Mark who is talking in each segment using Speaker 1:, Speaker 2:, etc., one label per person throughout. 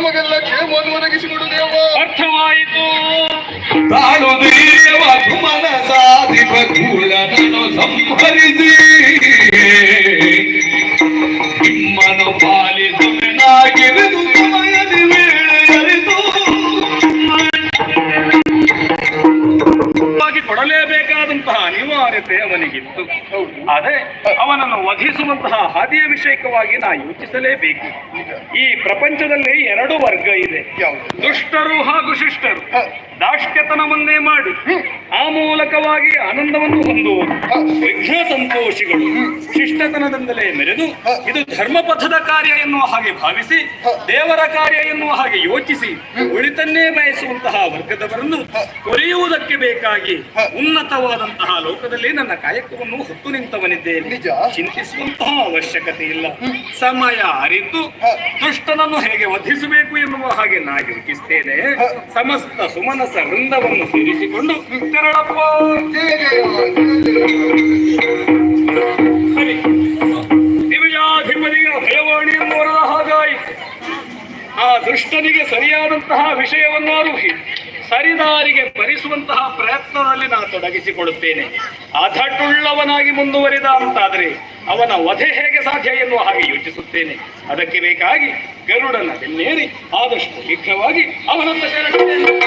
Speaker 1: ನಮಗೆಲ್ಲ ಕ್ಷೇಮವನ್ನು ಒದಗಿಸಿಕೊಡು ದೇವ
Speaker 2: ಅರ್ಥವಾಯಿತು.
Speaker 3: ತಾಳು ದೇವ ಸುಮನ ಸಾಧಿಪ ಕೂಲನನ್ನು ಸಂಹರಿಸಿ. ನಿಮ್ಮನ್ನು ಪಾಲಿಸುವೆನಾಗಿರುವುದು ಸಮಯದಿ ವೇಳೆ ಅರಿತು.
Speaker 2: ವಾಗಿ ಕೊಡಲೇಬೇಕಾದಂತಹ ಅನಿವಾರ್ಯತೆ ಅವನಿಗಿತ್ತು. ಅದೇ ಅವನನ್ನು ವಧಿಸುವಂತಹ ಹಾದಿಯ ವಿಷಯಕವಾಗಿ ನಾ ಯೋಚಿಸಲೇಬೇಕು. ಈ ಪ್ರಪಂಚದಲ್ಲಿ ಎರಡು ವರ್ಗ ಇದೆ. ದುಷ್ಟರು ಹಾಗೂ ಶಿಷ್ಟರು.
Speaker 1: ದಾಷ್ಟ್ಯತನ
Speaker 2: ದಾಷ್ಟ್ಯತನವನ್ನೇ ಮಾಡಿ. ಆ ಮೂಲಕವಾಗಿ ಆನಂದವನ್ನು ಹೊಂದು ವಿಘ್ನ ಸಂತೋಷಿಗಳು. ಶಿಷ್ಟತನದಿಂದಲೇ ಮೆರೆದು ಇದು ಧರ್ಮಪಥದ ಕಾರ್ಯ ಎನ್ನುವ ಹಾಗೆ ಭಾವಿಸಿ ದೇವರ ಕಾರ್ಯ ಎನ್ನುವ ಹಾಗೆ ಯೋಚಿಸಿ ಉಳಿತನ್ನೇ ಬಯಸುವಂತಹ ವರ್ಗದವರನ್ನು ಕೊರೆಯುವುದಕ್ಕೆ ಬೇಕಾಗಿ ಉನ್ನತವಾದಂತಹ ಲೋಕದಲ್ಲಿ ನನ್ನ ಕಾಯಕವನ್ನು ಹೊತ್ತು ನಿಂತವನಿದ್ದೇನೆ. ಚಿಂತಿಸುವಂತಹ ಅವಶ್ಯಕತೆ ಇಲ್ಲ. ಸಮಯ ಅರಿತು ದುಷ್ಟನನ್ನು ಹೇಗೆ ವಧಿಸಬೇಕು ಎನ್ನುವ ಹಾಗೆ ನಾ ಯೋಚಿಸ್ತೇನೆ. ಸಮಸ್ತ ಸುಮನಸ ವೃಂದವನ್ನು ಸೇರಿಸಿಕೊಂಡು ತೆರಳಪ್ಪ. ಎಂಬುವರದ ಹಾಗಾಯಿತು ಆ ದುಷ್ಟನಿಗೆ ಸರಿಯಾದಂತಹ ವಿಷಯವನ್ನಾದರೂ ಸರಿದಾರಿಗೆ ಭರಿಸುವಂತಹ ಪ್ರಯತ್ನದಲ್ಲಿ ನಾನು ತೊಡಗಿಸಿಕೊಳ್ಳುತ್ತೇನೆ ಅಧಟುಳ್ಳವನಾಗಿ ಮುಂದುವರಿದ ಅಂತಾದರೆ ಅವನ ವಧೆ ಹೇಗೆ ಸಾಧ್ಯ ಎನ್ನುವ ಹಾಗೆ ಯೋಚಿಸುತ್ತೇನೆ. ಅದಕ್ಕೆ ಬೇಕಾಗಿ ಗರುಡನ ಬೆನ್ನೇರಿ ಆದಷ್ಟು ಶೀಘ್ರವಾಗಿ ಅವನನ್ನು ತೆರಳುತ್ತೇನೆ.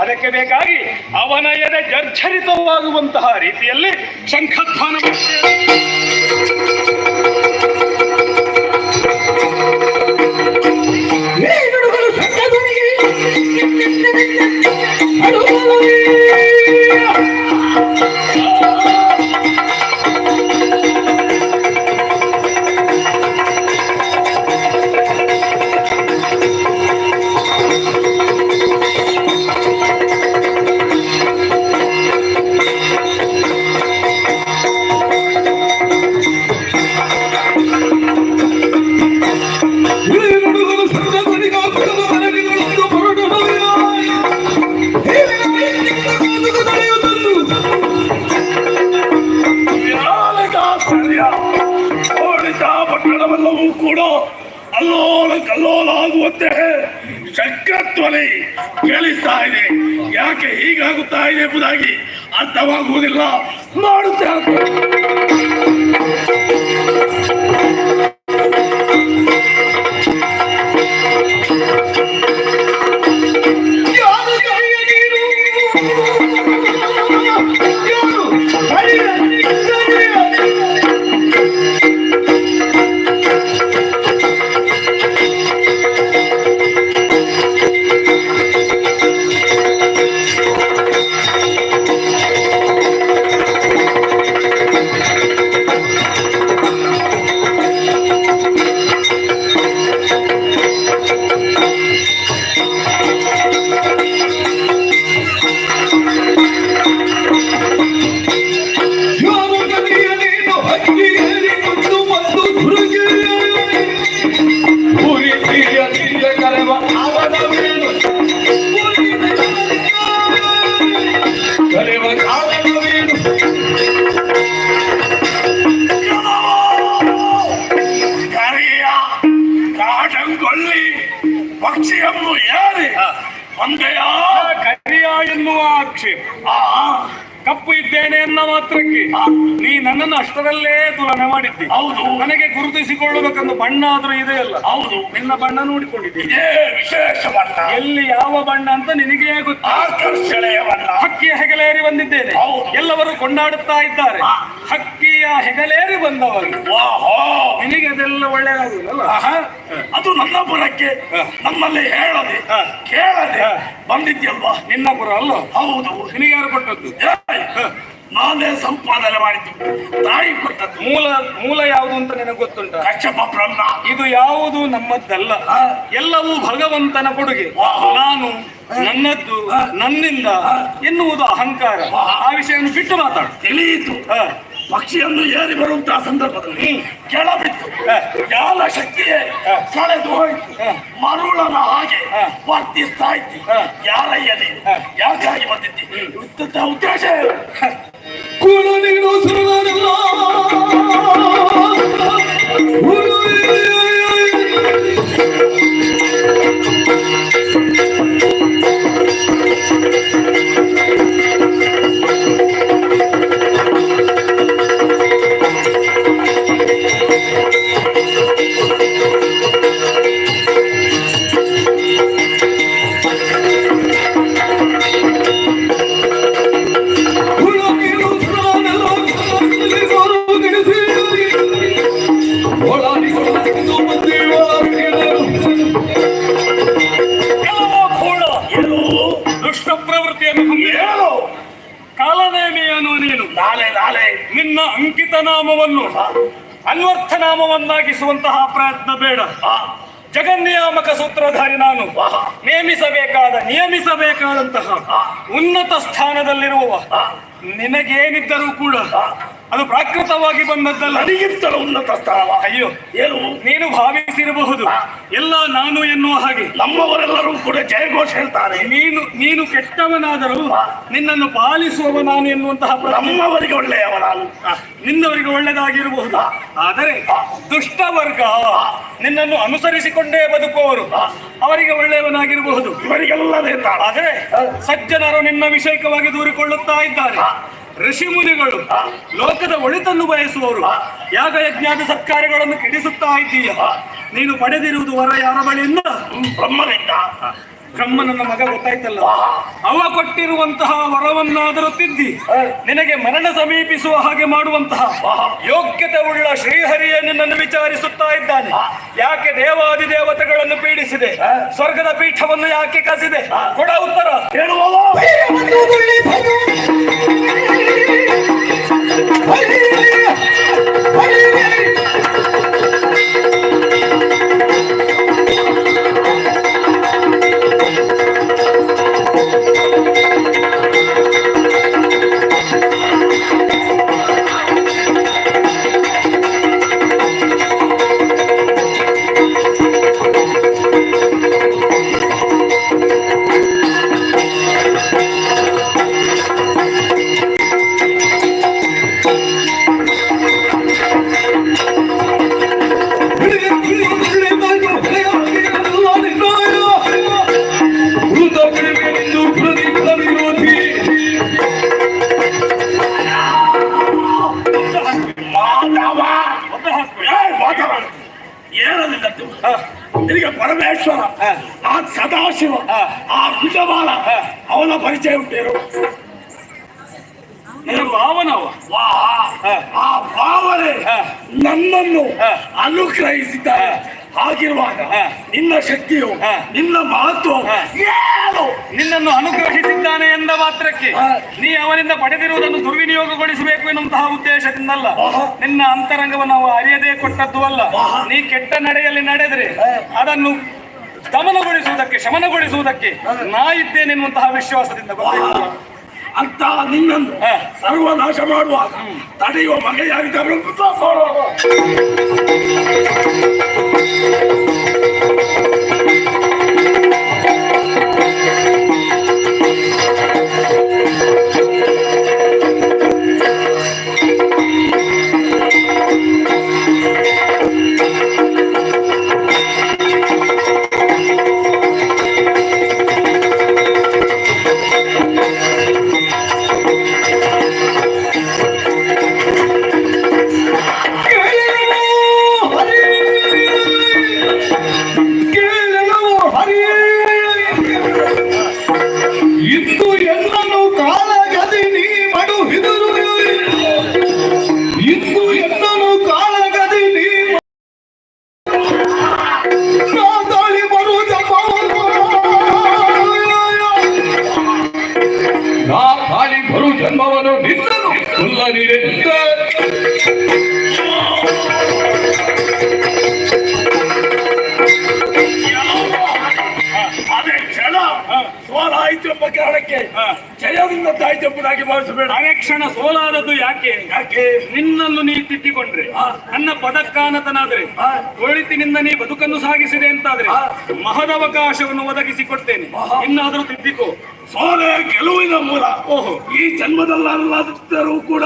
Speaker 2: ಅದಕ್ಕೆ ಬೇಕಾಗಿ ಅವನ ಎದೆ ಜರ್ಜರಿತವಾಗುವಂತಹ ರೀತಿಯಲ್ಲಿ ಶಂಖಧ್ವಾನ. ಕಲ್ಲೋಲ ಚಕ್ರತ್ವಲಿ ಕೇಳಿಸ್ತಾ ಇದೆ. ಯಾಕೆ ಹೀಗಾಗುತ್ತಾ ಇದೆ ಎಂಬುದಾಗಿ ಅರ್ಥವಾಗುವುದಿಲ್ಲ. ಮಾಡುತ್ತೇನೆ ಗುರುತಿಸಿಕೊಳ್ಳಬೇಕೆಂದು ಬಣ್ಣ ಆದ್ರೂ ಇದೆಯಲ್ಲ ಹೌದು. ನಿನ್ನ ಬಣ್ಣ ನೋಡಿಕೊಂಡಿದ್ದೆ ವಿಶೇಷ ಬಣ್ಣ. ಎಲ್ಲಿ ಯಾವ ಬಣ್ಣ ಅಂತ ನಿನಗೆ ಗೊತ್ತು. ಆಕರ್ಷಣೆಯ ಬಣ್ಣ. ಹಕ್ಕಿಯ ಹೆಗಲೇರಿ ಬಂದಿದ್ದೇನೆ. ಎಲ್ಲವರು ಕೊಂಡಾಡುತ್ತಾ ಇದ್ದಾರೆ. ಹಕ್ಕಿಯ ಹೆಗಲೇರಿ ಬಂದವರು.
Speaker 4: ವಾಹೋ
Speaker 2: ನಿನಗೆ ಅದೆಲ್ಲ ಒಳ್ಳೆಯದಾಗುದಿಲ್ಲ
Speaker 4: ಅದು ನನ್ನ ಪುರಕ್ಕೆ ನಮ್ಮಲ್ಲಿ ಹೇಳದೆ. ಕೇಳದೆ. ಬಂದಿದ್ಯಲ್ವಾ?
Speaker 2: ನಿನ್ನ ಪುರ ಅಲ್ಲ?
Speaker 4: ಹೌದು.
Speaker 2: ನಿನಗೆ ಯಾರು ಕೊಟ್ಟದ್ದು
Speaker 4: ನಾನೇ ಸಂಪಾದನೆ ಮಾಡಿದ್ದು ತಾಯಿ ಕೊಟ್ಟದ್ದು.
Speaker 2: ಮೂಲ ಮೂಲ ಯಾವುದು ಅಂತ ನಿನಗೆ ಗೊತ್ತುಂಟ?
Speaker 4: ಕಶ್ಯಪ ಬ್ರಹ್ಮ.
Speaker 2: ಇದು ಯಾವುದು ನಮ್ಮದ್ದಲ್ಲ. ಎಲ್ಲವೂ ಭಗವಂತನ ಕೊಡುಗೆ. ನಾನು ನನ್ನದ್ದು ನನ್ನಿಂದ ಎನ್ನುವುದು ಅಹಂಕಾರ. ಆ. ವಿಷಯವನ್ನು ಬಿಟ್ಟು ಮಾತಾಡು.
Speaker 4: ತಿಳಿಯಿತು. ಪಕ್ಷಿಯನ್ನು ಏರಿ ಬರುವಂತಹ ಸಂದರ್ಭದಲ್ಲಿ ಕೆಳಬಿತ್ತು.
Speaker 2: ಯಾವ
Speaker 4: ಜಾಲ ಶಕ್ತಿಯೇ. ಕಳೆದು ಹೋಯ್ತು. ಮರುಳನ ಹಾಗೆ. ವರ್ತಿಸ್ತಾ
Speaker 2: ಇತ್ತು.
Speaker 4: ಯಾರಯ್ಯ ನೀನು. ಯಾಕಾಗಿ ಬಂದಿದ್ದಿ? ಉದ್ದೇಶ ಏನು?
Speaker 3: ಕುಲ
Speaker 4: ಏನು
Speaker 2: ಕಾಲನೇಮಿಯನು ನೀನು?
Speaker 4: ನಾಳೆ ನಾಳೆ.
Speaker 2: ನಿನ್ನ ಅಂಕಿತ ನಾಮವನ್ನು ಅನ್ವರ್ಥ ನಾಮವನ್ನಾಗಿಸುವಂತಹ ಪ್ರಯತ್ನ ಬೇಡ.
Speaker 4: ಜಗನ್
Speaker 2: ಜಗನ್ನಿಯಾಮಕ ಸೂತ್ರಧಾರಿ ನಾನು. ನೇಮಿಸಬೇಕಾದ ನಿಯಮಿಸಬೇಕಾದಂತಹ ಉನ್ನತ ಸ್ಥಾನದಲ್ಲಿರುವವ.
Speaker 4: ಆ,
Speaker 2: ನಿನಗೇನಿದ್ದರೂ ಕೂಡ ಅದು ಪ್ರಾಕೃತವಾಗಿ ಬಂದದ್ದಲ್ಲ.
Speaker 4: ನನಗಿಂತಲೂ ಉನ್ನತ ಸ್ಥಾನ
Speaker 2: ಅಯ್ಯೋ
Speaker 4: ಏನು?
Speaker 2: ನೀನು ಭಾವಿಸಿರಬಹುದು. ಎಲ್ಲ ನಾನು ಎನ್ನುವ ಹಾಗೆ.
Speaker 4: ನಮ್ಮವರೆಲ್ಲರೂ ಕೂಡ ಜಯಘೋಷ ಹೇಳ್ತಾರೆ.
Speaker 2: ನೀನು ನೀನು ಕೆಟ್ಟವನಾದರೂ ನಿನ್ನನ್ನು ಪಾಲಿಸುವವ ನಾನು ಎನ್ನುವಂತಹ
Speaker 4: ನಮ್ಮವರಿಗೆ ಒಳ್ಳೆಯವ ನಾನು
Speaker 2: ನಿನ್ನವರಿಗೆ ಒಳ್ಳೆಯದಾಗಿರಬಹುದು. ಆದರೆ ದುಷ್ಟ ವರ್ಗ ನಿನ್ನನ್ನು ಅನುಸರಿಸಿಕೊಂಡೇ ಬದುಕುವವರು ಅವರಿಗೆ ಒಳ್ಳೆಯವನಾಗಿರಬಹುದು.
Speaker 4: ಇವರಿಗೆಲ್ಲದೇ
Speaker 2: ಆದರೆ ಸಜ್ಜನರು ನಿನ್ನ ವಿಷಯಕವಾಗಿ ದೂರಿಕೊಳ್ಳುತ್ತಾ ಇದ್ದಾರೆ. ಋಷಿ ಮುನಿಗಳು ಲೋಕದ ಒಳಿತನ್ನು ಬಯಸುವವರು ಯಾಗ ಯಜ್ಞಾದ ಸತ್ಕಾರ್ಯಗಳನ್ನು ಕೆಡಿಸುತ್ತಾ ಇದ್ದೀಯ. ನೀನು ಪಡೆದಿರುವುದು ವರ ಯಾರ ಬಳಿಯಿಂದ
Speaker 4: ಬ್ರಹ್ಮನಿಂದ.
Speaker 2: ಬ್ರಹ್ಮನನ್ನ ಮಗ ಗೊತ್ತಾಯ್ತಲ್ಲ? ಅವ ಕೊಟ್ಟಿರುವಂತಹ ವರವನ್ನಾದರೂ ತಿದ್ದಿ ನಿನಗೆ ಮರಣ ಸಮೀಪಿಸುವ ಹಾಗೆ ಮಾಡುವಂತಹ ಯೋಗ್ಯತೆ ಉಳ್ಳ ಶ್ರೀಹರಿಯ ನಿನ್ನನ್ನು ವಿಚಾರಿಸುತ್ತಾ ಇದ್ದಾನೆ. ಯಾಕೆ ದೇವಾದಿ ದೇವತೆಗಳನ್ನು ಪೀಡಿಸಿದೆ? ಸ್ವರ್ಗದ ಪೀಠವನ್ನು ಯಾಕೆ ಕಸಿದೆ? ಕೊಡ ಉತ್ತರ.
Speaker 4: ಹೇಳುವವ? ನನ್ನನ್ನು
Speaker 2: ಅನುಗ್ರಹಿಸಿದ
Speaker 4: ಅನುಗ್ರಹಿಸಿದ್ದಾರೆ.
Speaker 2: ಆಗಿರುವಾಗ.
Speaker 4: ನಿನ್ನ ಶಕ್ತಿಯು. ನಿನ್ನ ಮಹತ್ವ ಏನು?
Speaker 2: ನಿನ್ನನ್ನು ಅನುಗ್ರಹಿಸಿದ್ದಾನೆ ಎಂದ ಮಾತ್ರಕ್ಕೆ ನೀ ಅವನಿಂದ ಪಡೆದಿರುವುದನ್ನು ದುರ್ವಿನಿಯೋಗಗೊಳಿಸಬೇಕು ಎನ್ನುವಂತಹ ಉದ್ದೇಶದಿಂದಲ್ಲ. ನಿನ್ನ ಅಂತರಂಗವನ್ನು ನಾವು ಅರಿಯದೇ ಕೊಟ್ಟದ್ದು ಅಲ್ಲ. ನೀ ಕೆಟ್ಟ ನಡೆಯಲ್ಲಿ ನಡೆದ್ರೆ ಅದನ್ನು ದಮನಗೊಳಿಸುವುದಕ್ಕೆ ಶಮನಗೊಳಿಸುವುದಕ್ಕೆ ನಾ ಇದ್ದೇನೆ ಎನ್ನುವಂತಹ ವಿಶ್ವಾಸದಿಂದ ಗೊತ್ತಾಯ್ತು.
Speaker 4: ಅಂತ ನಿನ್ನನ್ನು. ಸರ್ವನಾಶ ಮಾಡುವಾಗ ತಡೆಯುವ ಬಗೆಯಾಗಿದ್ದರು
Speaker 3: ಹರಿ ಎಂಬುದಾಗಿ ಭಾವಿಸಬೇಡ.
Speaker 2: ಅರೆಕ್ಷಣ ಸೋಲಾದದ್ದು ಯಾಕೆ?
Speaker 3: ಯಾಕೆ?
Speaker 2: ನಿನ್ನನ್ನು ನೀ ತಿದ್ದಿಕೊಂಡ್ರೆ ನನ್ನ ಪದಕ್ಕಾನತನಾದ್ರೆ. ಒಳಿತಿನಿಂದ ನೀ ಬದುಕನ್ನು ಸಾಗಿಸಿದೆ ಅಂತಾದ್ರೆ ಮಹದವಕಾಶವನ್ನು ಒದಗಿಸಿ ಒದಗಿಸಿಕೊಡ್ತೇನೆ. ಇನ್ನಾದರೂ ತಿದ್ದಿಕೋ.
Speaker 3: ಸೋಲೆ ಗೆಲುವಿನ ಮೂಲ.
Speaker 2: ಓಹೋ.
Speaker 3: ಈ ಜನ್ಮದಲ್ಲಾದರೂ ಕೂಡ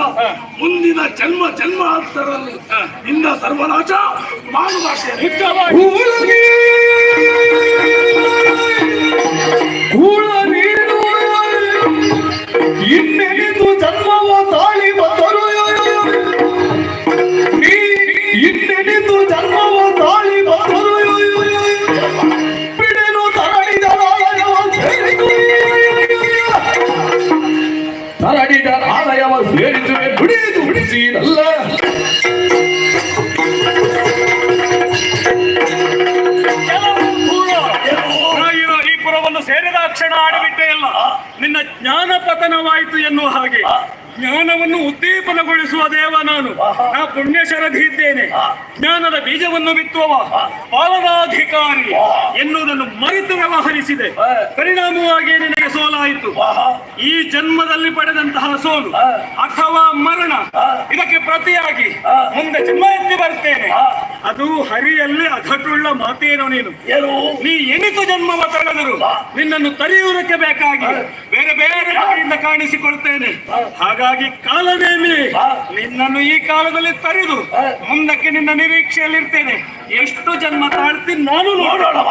Speaker 3: ಮುಂದಿನ ಜನ್ಮ ಜನ್ಮಾಂತರಲ್ಲಿ
Speaker 2: ಆದರಲ್ಲಿ
Speaker 3: ನಿನ್ನ ಸರ್ವನಾಶ
Speaker 4: ಮಾಡುವ ಕೂಳ ನೀನು ಇನ್ನೆಂದು ಜನ್ಮವ ತಾಳಿ ಬಂದರು
Speaker 2: ಜ್ಞಾನವನ್ನು ಉದ್ದೀಪನಗೊಳಿಸುವ ದೇವ ನಾನು. ನಾ ಪುಣ್ಯ ಶರಧಿ ಇದ್ದೇನೆ ಜ್ಞಾನದ ಬೀಜವನ್ನು ಬಿತ್ತುವ ಪಾಲನಾಧಿಕಾರಿ ಎನ್ನುವುದನ್ನು ಮರೆತು ವ್ಯವಹರಿಸಿದೆ. ಪರಿಣಾಮವಾಗಿ ನಿನಗೆ ಸೋಲಾಯಿತು. ಈ ಜನ್ಮದಲ್ಲಿ ಪಡೆದಂತಹ ಸೋಲು ಅಥವಾ ಮರಣ ಇದಕ್ಕೆ ಪ್ರತಿಯಾಗಿ ಮುಂದೆ ಜನ್ಮ ಎತ್ತಿ ಬರ್ತೇನೆ ಅದು ಹರಿಯಲ್ಲಿ ಅಧಟುಳ್ಳ ಮಾತೇನೋ ನೀನು. ನೀ ಎಣಿತು ಜನ್ಮವ ತಳೆದರು ನಿನ್ನನ್ನು ತರೆಯುವುದಕ್ಕೆ ಬೇಕಾಗಿ ಬೇರೆ ಬೇರೆ ಕಡೆಯಿಂದ ಕಾಣಿಸಿಕೊಳ್ತೇನೆ. ಹಾಗಾಗಿ ಕಾಲನೇಮಿ ನಿನ್ನನ್ನು ಈ ಕಾಲದಲ್ಲಿ ತರೆದು ಮುಂದಕ್ಕೆ ನಿನ್ನ ನಿರೀಕ್ಷೆಯಲ್ಲಿರ್ತೇನೆ. ಎಷ್ಟು ಜನ್ಮ ತಾಳ್ತೀನಿ ನಾನು ನೋಡೋಣ.
Speaker 3: ನೋಡೋಣವ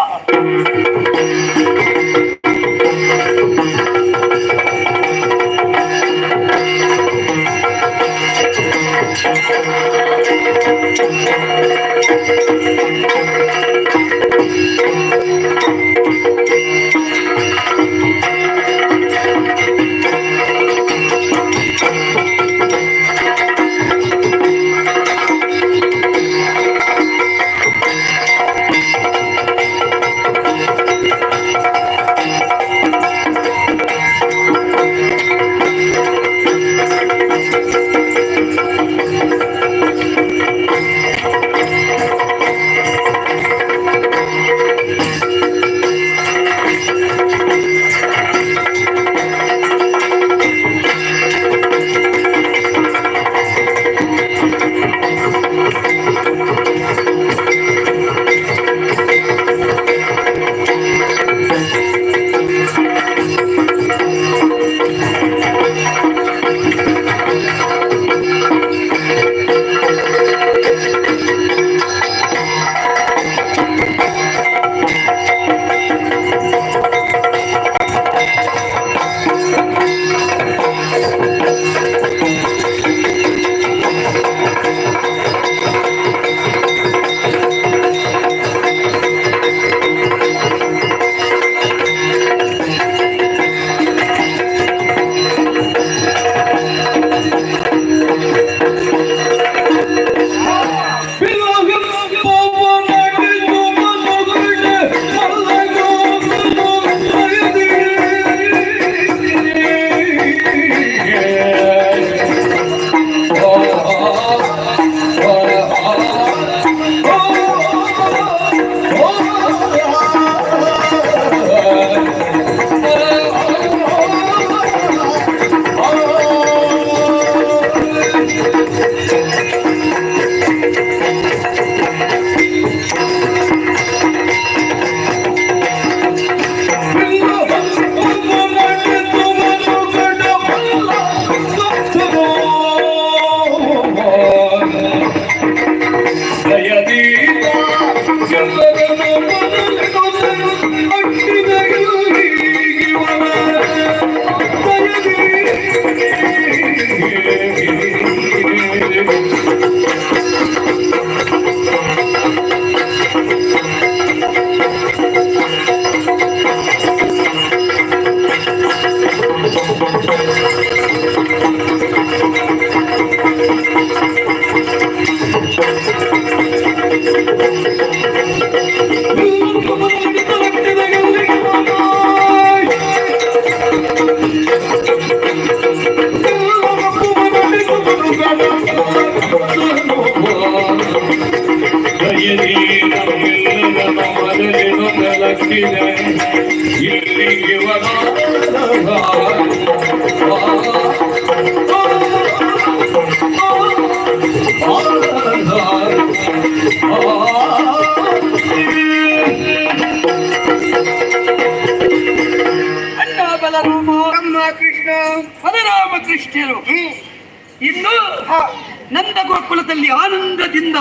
Speaker 5: ಗೋಕುಲದಲ್ಲಿ ಆನಂದದಿಂದ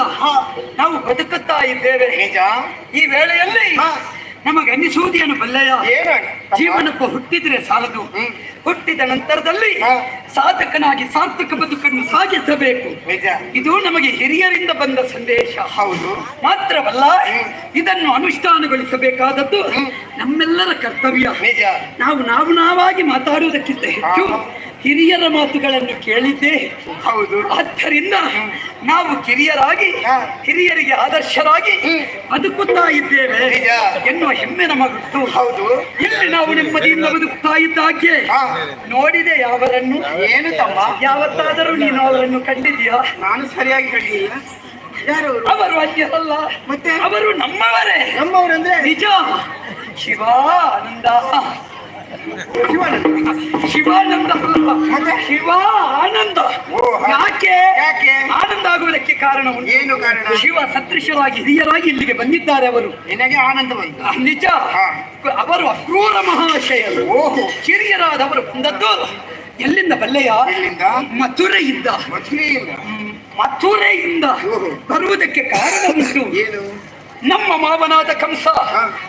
Speaker 5: ನಾವು ಬದುಕುತ್ತಾ ಇದ್ದೇವೆ.
Speaker 6: ನಿಜ?
Speaker 5: ಈ ವೇಳೆಯಲ್ಲಿ ನಮಗನ್ನಿಸುವುದೇನು ಬಲ್ಲೆಯ?
Speaker 6: ಬಲ್ಲಯ್ಯ
Speaker 5: ಜೀವನಕ್ಕೂ ಹುಟ್ಟಿದ್ರೆ ಸಾಲದು. ಹುಟ್ಟಿದ ನಂತರದಲ್ಲಿ ಸಾಧಕನಾಗಿ ಸಾರ್ಥಕ ಬದುಕನ್ನು ಸಾಗಿಸಬೇಕು. ಇದು ನಮಗೆ ಹಿರಿಯರಿಂದ ಬಂದ ಸಂದೇಶ.
Speaker 6: ಹೌದು.
Speaker 5: ಮಾತ್ರವಲ್ಲ ಇದನ್ನು ಅನುಷ್ಠಾನಗೊಳಿಸಬೇಕಾದದ್ದು ನಮ್ಮೆಲ್ಲರ ಕರ್ತವ್ಯ. ನಾವು ನಾವು ನಾವಾಗಿ ಮಾತಾಡುವುದಕ್ಕಿಂತ ಹೆಚ್ಚು. ಹಿರಿಯರ ಮಾತುಗಳನ್ನು ಕೇಳಿದ್ದೇ
Speaker 6: ಹೌದು.
Speaker 5: ಆದ್ದರಿಂದ ನಾವು ಕಿರಿಯರಾಗಿ. ಹಿರಿಯರಿಗೆ ಆದರ್ಶರಾಗಿ. ಬದುಕುತ್ತಾ ಇದ್ದೇವೆ. ಎನ್ನುವ ಹೆಮ್ಮೆ ನಮಗುಟ್ಟು
Speaker 6: ಹೌದು.
Speaker 5: ಇಲ್ಲಿ ನಾವು ನೆಮ್ಮದಿಯಿಂದ ಬದುಕುತ್ತಾ ಇದ್ದಾಗೆ. ನೋಡಿದೆ ಯಾವರನ್ನು?
Speaker 6: ಏನು ತಮ್ಮ
Speaker 5: ಯಾವತ್ತಾದರೂ ನೀನು ಅವರನ್ನು ಕಂಡಿದ್ಯಾ?
Speaker 6: ನಾನು ಸರಿಯಾಗಿ ಹೇಳಿಲ್ಲ ಯಾರು
Speaker 5: ಅವರು ಅನ್ಯರಲ್ಲ.
Speaker 6: ಮತ್ತೆ?
Speaker 5: ಅವರು ನಮ್ಮವರೇ.
Speaker 6: ನಮ್ಮವರಂದ್ರೆ?
Speaker 5: ನಿಜ. ಶಿವಾನಂದ. ಶಿವಾನಂದ
Speaker 6: ಮತ್ತೆ?
Speaker 5: ಶಿವ ಆನಂದ ಯಾಕೆ?
Speaker 6: ಯಾಕೆ?
Speaker 5: ಆನಂದ ಆಗುವುದಕ್ಕೆ ಕಾರಣ
Speaker 6: ಏನು ಕಾರಣ?
Speaker 5: ಶಿವ ಸದೃಶರಾಗಿ ಹಿರಿಯರಾಗಿ ಇಲ್ಲಿಗೆ ಬಂದಿದ್ದಾರೆ ಅವರು.
Speaker 6: ನಿನಗೆ ಆನಂದ ಬಂತು.
Speaker 5: ನಿಜ. ಅವರು ಅಕ್ರೂರ ಮಹಾಶಯರು.
Speaker 6: ಓಹೋ.
Speaker 5: ಕಿರಿಯರಾದವರು ಬಂದದ್ದು ಎಲ್ಲಿಂದ ಬಲ್ಲೆಯ?
Speaker 6: ಎಲ್ಲಿಂದ?
Speaker 5: ಮಥುರೆಯಿಂದ.
Speaker 6: ಮಥುರೆಯಿಂದ.
Speaker 5: ಮಥುರೆಯಿಂದ. ಬರುವುದಕ್ಕೆ ಕಾರಣ ಉಂಟು.
Speaker 6: ಏನು?
Speaker 5: ನಮ್ಮ ಮಾವನಾದ ಕಂಸ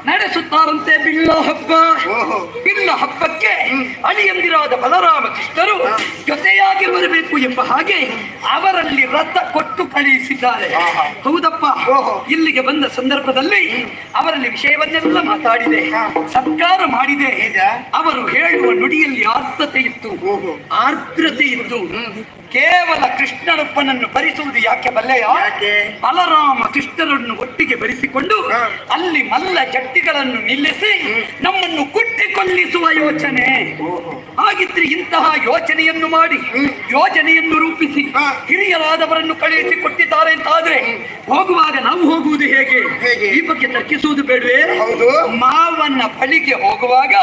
Speaker 5: ನಡೆಸುತ್ತಾರಂತೆ ಬಿಲ್ಲ ಹಬ್ಬ.
Speaker 6: ಓಹೋ.
Speaker 5: ಬಿಲ್ಲ ಹಬ್ಬಕ್ಕೆ ಅಳಿಯಂದಿರಾದ ಬಲರಾಮ ಕೃಷ್ಣರು ಜೊತೆಯಾಗಿ ಬರಬೇಕು ಎಂಬ ಹಾಗೆ ಅವರಲ್ಲಿ ರಥ ಕೊಟ್ಟು ಕಳುಹಿಸಿದ್ದಾರೆ. ಹೌದಪ್ಪ.
Speaker 6: ಓಹೋ.
Speaker 5: ಇಲ್ಲಿಗೆ ಬಂದ ಸಂದರ್ಭದಲ್ಲಿ ಅವರಲ್ಲಿ ವಿಷಯವನ್ನೆಲ್ಲ ಮಾತಾಡಿದೆ.
Speaker 6: ಸರ್ಕಾರ
Speaker 5: ಸತ್ಕಾರ ಮಾಡಿದೆ. ಅವರು ಹೇಳುವ ನುಡಿಯಲ್ಲಿ ಆರ್ದ್ರತೆ ಇತ್ತು
Speaker 6: ಓಹೋ.
Speaker 5: ಆರ್ದ್ರತೆ ಇತ್ತು ಕೇವಲ ಕೃಷ್ಣನೊಬ್ಬನನ್ನು ಭರಿಸುವುದು ಯಾಕೆ ಬಲ್ಲೆಯ
Speaker 6: ಯಾಕೆ?
Speaker 5: ಬಲರಾಮ ಕೃಷ್ಣರನ್ನು ಒಟ್ಟಿಗೆ ಭರಿಸಿಕೊಂಡು ಅಲ್ಲಿ ಮಲ್ಲ ಜಟ್ಟಿಗಳನ್ನು ನಿಲ್ಲಿಸಿ ನಮ್ಮನ್ನು ಕುಟ್ಟಿ ಕೊಲ್ಲಿಸುವ ಯೋಚನೆ. ಹಾಗಿದ್ರೆ ಇಂತಹ ಯೋಚನೆಯನ್ನು ಮಾಡಿ ಯೋಜನೆಯನ್ನು ರೂಪಿಸಿ. ಹಿರಿಯರಾದವರನ್ನು ಕಳುಹಿಸಿ ಕೊಟ್ಟಿದ್ದಾರೆ ಅಂತ ಆದ್ರೆ ಹೋಗುವಾಗ ನಾವು ಹೋಗುವುದು ಹೇಗೆ? ಈ ಬಗ್ಗೆ ತರ್ಕಿಸುವುದು ಬೇಡವೇ
Speaker 6: ಹೌದು.
Speaker 5: ಮಾವನ ಬಳಿಗೆ ಹೋಗುವಾಗ.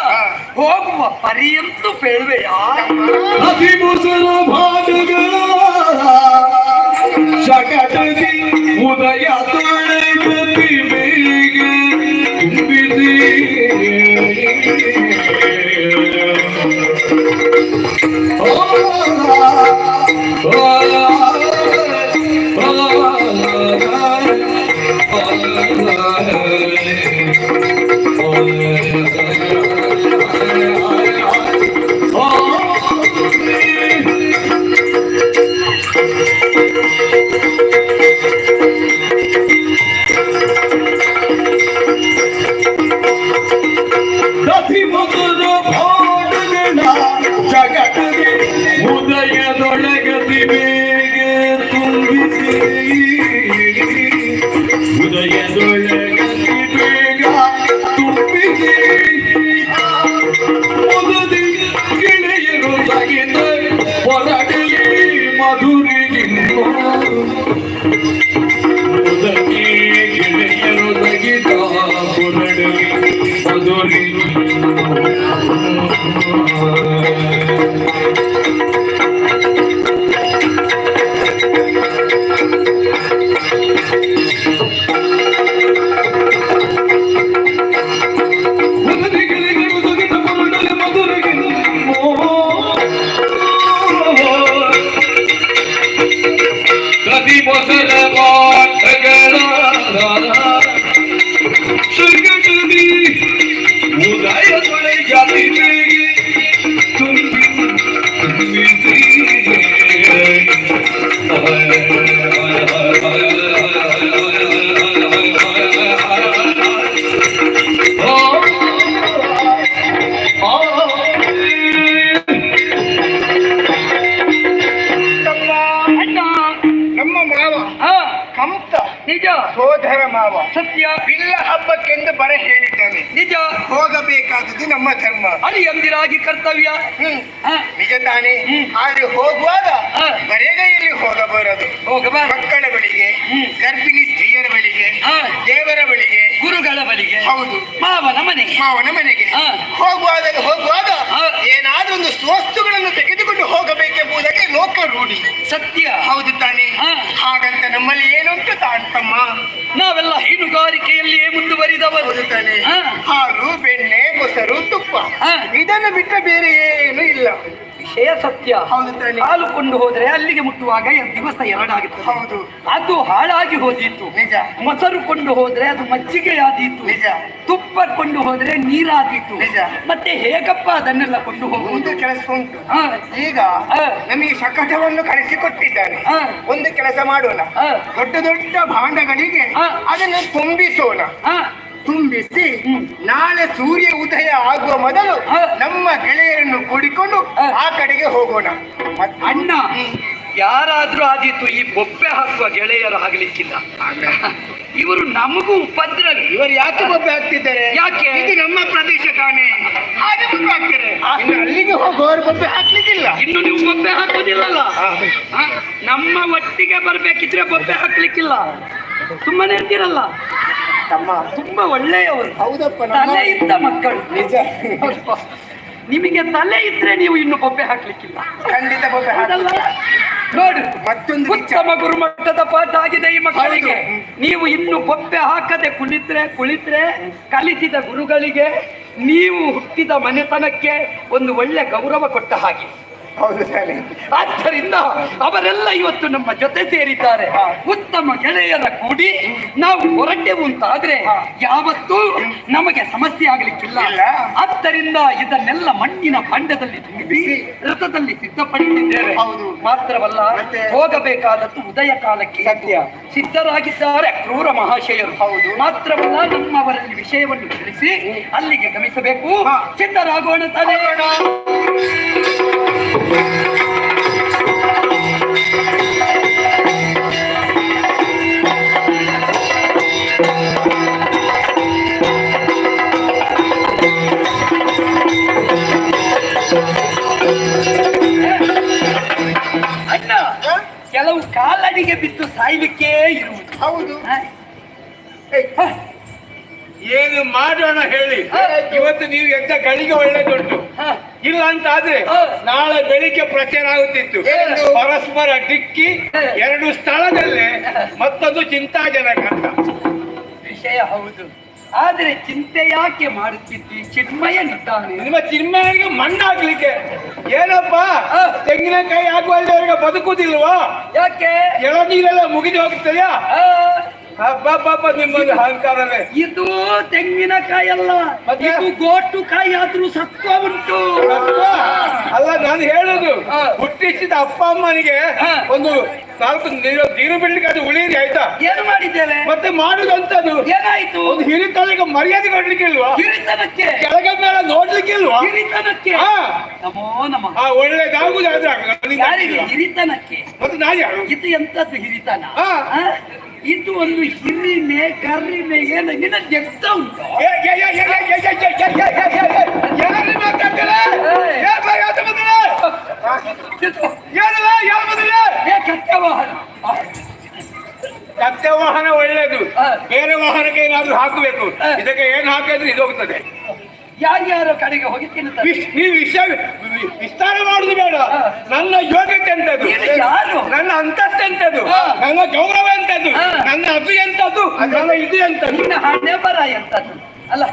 Speaker 5: ಹೋಗುವ ಪರ್ಯಂತ ಬೇಡವೆಯಾ
Speaker 3: ಅತಿಮುಸುರ ಭಾನುಗಳ ಶಕಟದಿ ಉದಯ ತೊಳೆಗತಿ ಬೇಗ ತುಂಬಿಸಿ ಆ, ಅತಿಮುಸುರ
Speaker 5: ಸತ್ಯ
Speaker 6: ಬಿಲ್ಲ ಹಬ್ಬಕ್ಕೆಂದು ಬರ ಹೇಳಿದ್ದೇನೆ.
Speaker 5: ನಿಜ.
Speaker 6: ಹೋಗಬೇಕಾದದ್ದು ನಮ್ಮ ಧರ್ಮ.
Speaker 5: ಅಳಿಯಂದಿರಾಗಿ ಕರ್ತವ್ಯ.
Speaker 6: ಹ್ಮ್.
Speaker 5: ಆ,
Speaker 6: ನಿಜ ತಾನೆ. ಆದ್ರೆ ಹೋಗುವಾಗ. ಬರೆಗೈಯಲ್ಲಿ ಹೋಗಬಾರದು
Speaker 5: ಹೋಗಬಾರ
Speaker 6: ಮಕ್ಕಳ ಬಳಿಗೆ ಗರ್ಭಿಣಿ ಸ್ತ್ರೀಯರ ಬಳಿಗೆ. ದೇವರ ಬಳಿಗೆ.
Speaker 5: ಗುರುಗಳ ಬಳಿಗೆ.
Speaker 6: ಹೌದು.
Speaker 5: ಮಾವನ ಮನೆಗೆ.
Speaker 6: ಮಾವನ ಮನೆಗೆ. ಹೋಗುವಾಗ ಹೋಗುವಾಗ ಒಂದು ವಸ್ತುಗಳನ್ನು ತೆಗೆದುಕೊಂಡು ಹೋಗಬೇಕೆಂಬುದಕ್ಕೆ ಲೋಕ ರೂಢಿ.
Speaker 5: ಸತ್ಯ.
Speaker 6: ಹೌದು ತಾನೆ.
Speaker 5: ಹಾ.
Speaker 6: ಹಾಗಂತ ನಮ್ಮಲ್ಲಿ ಏನುಂಟು ತಾಂತಮ್ಮ?
Speaker 5: ನಾವೆಲ್ಲ ಹೈನುಗಾರಿಕೆಯಲ್ಲಿಯೇ ಮುಂದುವರಿದವರು.
Speaker 6: ತಾನೆ ತಾನೇ.
Speaker 5: ಹಾ.
Speaker 6: ಹಾಲು ಬೆಣ್ಣೆ ಮೊಸರು ತುಪ್ಪ.
Speaker 5: ಹಾ.
Speaker 6: ಇದನ್ನು ಬಿಟ್ಟ ಬೇರೆ ಏನು ಇಲ್ಲ.
Speaker 5: ವಿಷಯ ಸತ್ಯ. ಹಾಲು ಕೊಂಡು ಹೋದ್ರೆ ಅಲ್ಲಿಗೆ ಮುಟ್ಟುವಾಗ ದಿವಸ ಎರಡಾಗಿತ್ತು
Speaker 6: ಹೌದು
Speaker 5: ಅದು ಹಾಳಾಗಿ ಹೋದಿತ್ತು
Speaker 6: ನಿಜ.
Speaker 5: ಮೊಸರು ಕೊಂಡು ಹೋದ್ರೆ ಅದು ಮಜ್ಜಿಗೆ ಆದೀತು
Speaker 6: ನಿಜ.
Speaker 5: ತುಪ್ಪ ಕೊಂಡು ಹೋದ್ರೆ ನೀರಾದೀತು
Speaker 6: ನಿಜ.
Speaker 5: ಮತ್ತೆ ಹೇಗಪ್ಪ ಅದನ್ನೆಲ್ಲ ಕೊಂಡು ಹೋಗುವುದು
Speaker 6: ಕೆಲಸ ಉಂಟು ಈಗ. ನಮಗೆ ಶಕಟವನ್ನು ಕಳಿಸಿಕೊಟ್ಟಿದ್ದಾನೆ
Speaker 5: ಕೊಟ್ಟಿದ್ದಾನೆ
Speaker 6: ಒಂದು ಕೆಲಸ ಮಾಡೋಣ
Speaker 5: ಹಾ.
Speaker 6: ದೊಡ್ಡ ದೊಡ್ಡ ಭಾಂಡಗಳಿಗೆ. ಅದನ್ನು ತುಂಬಿಸೋಣ
Speaker 5: ಹಾ,
Speaker 6: ತುಂಬಿಸಿ. ನಾಳೆ ಸೂರ್ಯ ಉದಯ ಆಗುವ ಮೊದಲು ನಮ್ಮ ಗೆಳೆಯರನ್ನು ಕೂಡಿಕೊಂಡು ಆ ಕಡೆಗೆ ಹೋಗೋಣ.
Speaker 5: ಅಣ್ಣ. ಯಾರಾದ್ರೂ ಆದೀತು ಈ ಬೊಬ್ಬೆ ಹಾಕುವ ಗೆಳೆಯರು ಆಗ್ಲಿಕ್ಕಿಲ್ಲ. ಇವರು ನಮಗೂ ಉಪದ್ರವಿ.
Speaker 6: ಇವರು ಯಾಕೆ ಬೊಬ್ಬೆ ಹಾಕ್ತಿದ್ದಾರೆ?
Speaker 5: ಯಾಕೆ?
Speaker 6: ಇದು ನಮ್ಮ ಪ್ರದೇಶ ಕಾಣೆ. ಹಾಗೆ ಬೊಬ್ಬೆ ಹಾಕ್ತಾರೆ. ಅಲ್ಲಿಗೆ ಹೋಗುವವರು ಬೊಬ್ಬೆ ಹಾಕ್ಲಿಕ್ಕಿಲ್ಲ.
Speaker 5: ಇನ್ನು ನೀವು ಬೊಬ್ಬೆ ಹಾಕೋದಿಲ್ಲಲ್ಲ ನಮ್ಮ ಒಟ್ಟಿಗೆ ಬರ್ಬೇಕಿದ್ರೆ ಬೊಬ್ಬೆ ಹಾಕ್ಲಿಕ್ಕಿಲ್ಲ. ಸುಮ್ಮನೆ ಇರ್ತೀರಲ್ಲ?
Speaker 6: ತಮ್ಮ
Speaker 5: ತುಂಬಾ ಒಳ್ಳೆಯವರು.
Speaker 6: ಹೌದಪ್ಪ
Speaker 5: ತಲೆ ಇದ್ದ ಮಕ್ಕಳು.
Speaker 6: ನಿಜ.
Speaker 5: ನಿಮಗೆ ತಲೆ ಇದ್ರೆ ನೀವು ಇನ್ನು ಬೊಬ್ಬೆ ಹಾಕ್ಲಿಕ್ಕಿಲ್ಲ.
Speaker 6: ಖಂಡಿತ ಬೊಬ್ಬೆ? ಹಾಕಲ್ಲ
Speaker 5: ನೋಡಿ
Speaker 6: ಮತ್ತೊಂದು
Speaker 5: ಉತ್ತಮ ಗುರುಮಟ್ಟದ ಪಾಠ ಆಗಿದೆ ಈ ಮಕ್ಕಳಿಗೆ. ನೀವು ಇನ್ನು ಬೊಬ್ಬೆ ಹಾಕದೆ ಕುಳಿತ್ರೆ ಕುಳಿತ್ರೆ ಕಲಿಸಿದ ಗುರುಗಳಿಗೆ ನೀವು ಹುಟ್ಟಿದ ಮನೆತನಕ್ಕೆ ಒಂದು ಒಳ್ಳೆ ಗೌರವ ಕೊಟ್ಟ ಹಾಗೆ.
Speaker 6: ಹೌದು ತಾನೆ
Speaker 5: ಆದ್ದರಿಂದ ಅವರೆಲ್ಲ ಇವತ್ತು ನಮ್ಮ ಜೊತೆ ಸೇರಿದ್ದಾರೆ. ಉತ್ತಮ ಗೆಳೆಯರ ಕೂಡಿ ನಾವು ಹೊರಟೆವು ಅಂತಾದ್ರೆ ಯಾವತ್ತೂ ನಮಗೆ ಸಮಸ್ಯೆ ಆಗ್ಲಿಕ್ಕಿಲ್ಲ. ಆದ್ದರಿಂದ ಇದನ್ನೆಲ್ಲ ಮಣ್ಣಿನ ಭಾಂಡದಲ್ಲಿ ತುಂಬಿಸಿ ರಥದಲ್ಲಿ ಸಿದ್ಧಪಡಿಸಿದ್ದೇವೆ.
Speaker 6: ಹೌದು.
Speaker 5: ಮಾತ್ರವಲ್ಲ? ಹೋಗಬೇಕಾದದ್ದು ಉದಯ ಕಾಲಕ್ಕೆ
Speaker 6: ಸತ್ಯ.
Speaker 5: ಸಿದ್ಧರಾಗಿದ್ದಾರೆ ಕ್ರೂರ ಮಹಾಶಯರು.
Speaker 6: ಹೌದು.
Speaker 5: ಮಾತ್ರವಲ್ಲ ನಮ್ಮವರಲ್ಲಿ ವಿಷಯವನ್ನು ತಿಳಿಸಿ ಅಲ್ಲಿಗೆ ಗಮಿಸಬೇಕು. ಸಿದ್ಧರಾಗೋಣ ತಾನೇ. ಕೆಲವು ಕಾಲಡಿಗೆ ಬಿದ್ದು ಸಾಯ್ಲಿಕ್ಕೆ ಇರುವುದು.
Speaker 6: ಹೌದು?
Speaker 7: ಏನು ಮಾಡೋಣ ಹೇಳಿ. ಇವತ್ತು ನೀವು ಎಂತ ಗಳಿಗೆ ಒಳ್ಳೇದುಂಟು? ಇಲ್ಲ ಅಂತ ಆದ್ರೆ ನಾಳೆ ಬೆಳಿಗ್ಗೆ ಪ್ರಚಾರ ಆಗುತ್ತಿತ್ತು. ಪರಸ್ಪರ ಡಿಕ್ಕಿ ಎರಡು ಸ್ಥಳದಲ್ಲೇ ಮತ್ತೊಂದು ಚಿಂತಾಜನಕ. ಅಂತ
Speaker 5: ವಿಷಯ ಹೌದು. ಆದ್ರೆ ಚಿಂತೆ ಯಾಕೆ ಮಾಡುತ್ತಿದ್ದಿ? ಚಿನ್ಮಯನಿದ್ದಾನೆ
Speaker 7: ನಿಮ್ಮ ಚಿನ್ಮಯನಿಗೆ ಮಣ್ಣಾಗ್ಲಿಕ್ಕೆ. ಏನಪ್ಪ? ತೆಂಗಿನಕಾಯಿ ಆಗುವಲ್ಲಿವರೆಗೆ ಬದುಕುದಿಲ್ವಾ?
Speaker 5: ಯಾಕೆ?
Speaker 7: ಎಳನೀರೆಲ್ಲ ಮುಗಿದು ಹೋಗ್ತದೆಯಾ ಅಬ್ಬಬ್ಬಬ್ಬ ನಿಮ್ಮದು ಅಹಂಕಾರವೇ
Speaker 5: ಇದು ತೆಂಗಿನಕಾಯಿ ಅಲ್ಲ
Speaker 7: ಮತ್ತೆ?
Speaker 5: ಇದು ಗೋಟು ಕಾಯಿ ಆದ್ರೂ ಸತ್ವ ಉಂಟು.
Speaker 7: ಅಲ್ಲ ನಾನು ಹೇಳುದು
Speaker 5: ಹ.
Speaker 7: ಹುಟ್ಟಿಸಿದ ಅಪ್ಪ ಅಮ್ಮನಿಗೆ
Speaker 5: ಹ.
Speaker 7: ಒಂದು ನಾಲ್ಕು ನೀರು ನೀರು ಬಿಡ್ಲಿಕ್ಕೆ ಅದು ಉಳಿಯಿರಿ ಆಯ್ತಾ?
Speaker 5: ಏನು ಮಾಡಿದ್ದೇವೆ?
Speaker 7: ಮತ್ತೆ ಮಾಡುದಂತದ್ದು
Speaker 5: ಏನಾಯ್ತು?
Speaker 7: ಒಂದು ಹಿರಿತನಿಗೆ ಮರ್ಯಾದೆ ಕೊಡ್ಲಿಕ್ಕೆ ಇಲ್ವಾ?
Speaker 5: ಹಿರಿತನಕ್ಕೆ?
Speaker 7: ಕೆಳಗೆ ಮೇಲೆ ನೋಡ್ಲಿಕ್ಕೆ ಇಲ್ವಾ?
Speaker 5: ಹಿರಿತನಕ್ಕೆ?
Speaker 7: ಹಾ.
Speaker 5: ನಮೋ ನಮಃ.
Speaker 7: ಆ ಒಳ್ಳೇದಾಗುದಾದ್ರೆ ಆದ್ರೆ
Speaker 5: ಯಾರಿಗೆ. ಹಿರಿತನಕ್ಕೆ?
Speaker 7: ಮತ್ತೆ ನಾನು ಯಾರು?
Speaker 5: ಇದು ಎಂತದ್ದು ಹಿರಿತನ?
Speaker 7: ಹಾ.
Speaker 5: ಆ? ಇದು ಒಂದು ಹಿರಿಮೆ ಕರ್ರಿಮೆ ಏನ ಇನ್ನ ಜಗ್ತ ಉಂಟು ವಾಹನ
Speaker 7: ಒಳ್ಳೇದು ಬೇರೆ ವಾಹನಕ್ಕೆ ಏನಾದ್ರು ಹಾಕಬೇಕು ಇದಕ್ಕೆ ಏನ್ ಹಾಕಿದ್ರೆ ಇದು ಹೋಗ್ತದೆ
Speaker 5: ಯಾರ್ಯಾರ ಕಡೆಗೆ ಹೋಗಿ ತಿನ್ನುತ್ತಾರೆ
Speaker 7: ನೀವು ವಿಷಯ ವಿ- ವಿಸ್ತಾರ ಮಾಡುದು ಬೇಡ? ನನ್ನ ಯೋಗ್ಯತೆ ಎಂತದ್ದು ನನ್ನ ಅಂತಸ್ತು ಎಂತದ್ದು ನನ್ನ ಗೌರವ ಎಂತದ್ದು ನನ್ನ ಅದು ಎಂತದ್ದು ನನ್ನ ಇದು ಎಂತದ್ದು
Speaker 5: ನಿನ್ನ ಹಣೆ ಬರ ಎಂತದ್ದು ಅಲ್ಲ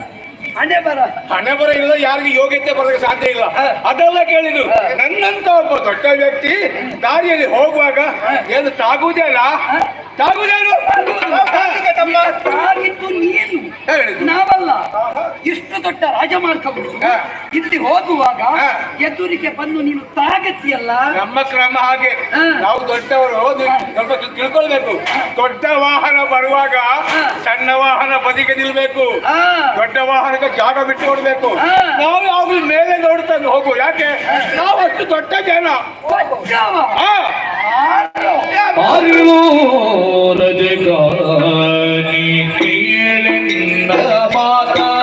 Speaker 5: ಹಣೆ ಬರ
Speaker 7: ಹಣೆ ಬರ ಇಲ್ಲ ಯಾರಿಗೂ ಯೋಗ್ಯತೆ ಬರೋಕೆ ಸಾಧ್ಯ ಇಲ್ಲ. ಅದೆಲ್ಲ
Speaker 5: ಕೇಳಿದ್ರು.
Speaker 7: ನನ್ನಂತ ಒಬ್ಬ ದೊಡ್ಡ ವ್ಯಕ್ತಿ ದಾರಿಯಲ್ಲಿ ಹೋಗುವಾಗ ಏನು ತಾಗುವುದೇ ಅಲ್ಲ?
Speaker 5: ನೀನು. ನಾವಲ್ಲ. ಇಷ್ಟು ದೊಡ್ಡ ರಾಜಮಾರ್ಗ ಉಂಟು
Speaker 7: ಹ.
Speaker 5: ಇಲ್ಲಿ ಹೋಗುವಾಗ. ಎದುರಿಗೆ ಬಂದು ನೀನು ತಾಗತಿಯಲ್ಲ
Speaker 7: ನಮ್ಮ ಕ್ರಮ ಹಾಗೆ. ನಾವು ದೊಡ್ಡವರು ಹೋದ್ರೆ ಸ್ವಲ್ಪ ತಿಳ್ಕೊಳ್ಬೇಕು. ದೊಡ್ಡ ವಾಹನ ಬರುವಾಗ. ಸಣ್ಣ ವಾಹನ ಬದಿಗೆ ನಿಲ್ಬೇಕು. ದೊಡ್ಡ ವಾಹನಕ್ಕೆ ಜಾಗ ಬಿಟ್ಟು ಕೊಡ್ಬೇಕು. ನಾವು ಯಾವಾಗಲೂ ಮೇಲೆ ನೋಡ್ತಾ ಹೋಗು. ಯಾಕೆ? ನಾವು ಅಷ್ಟು ದೊಡ್ಡ ಜನ.
Speaker 3: அருமோரஜகானி பியலிந்த மாதா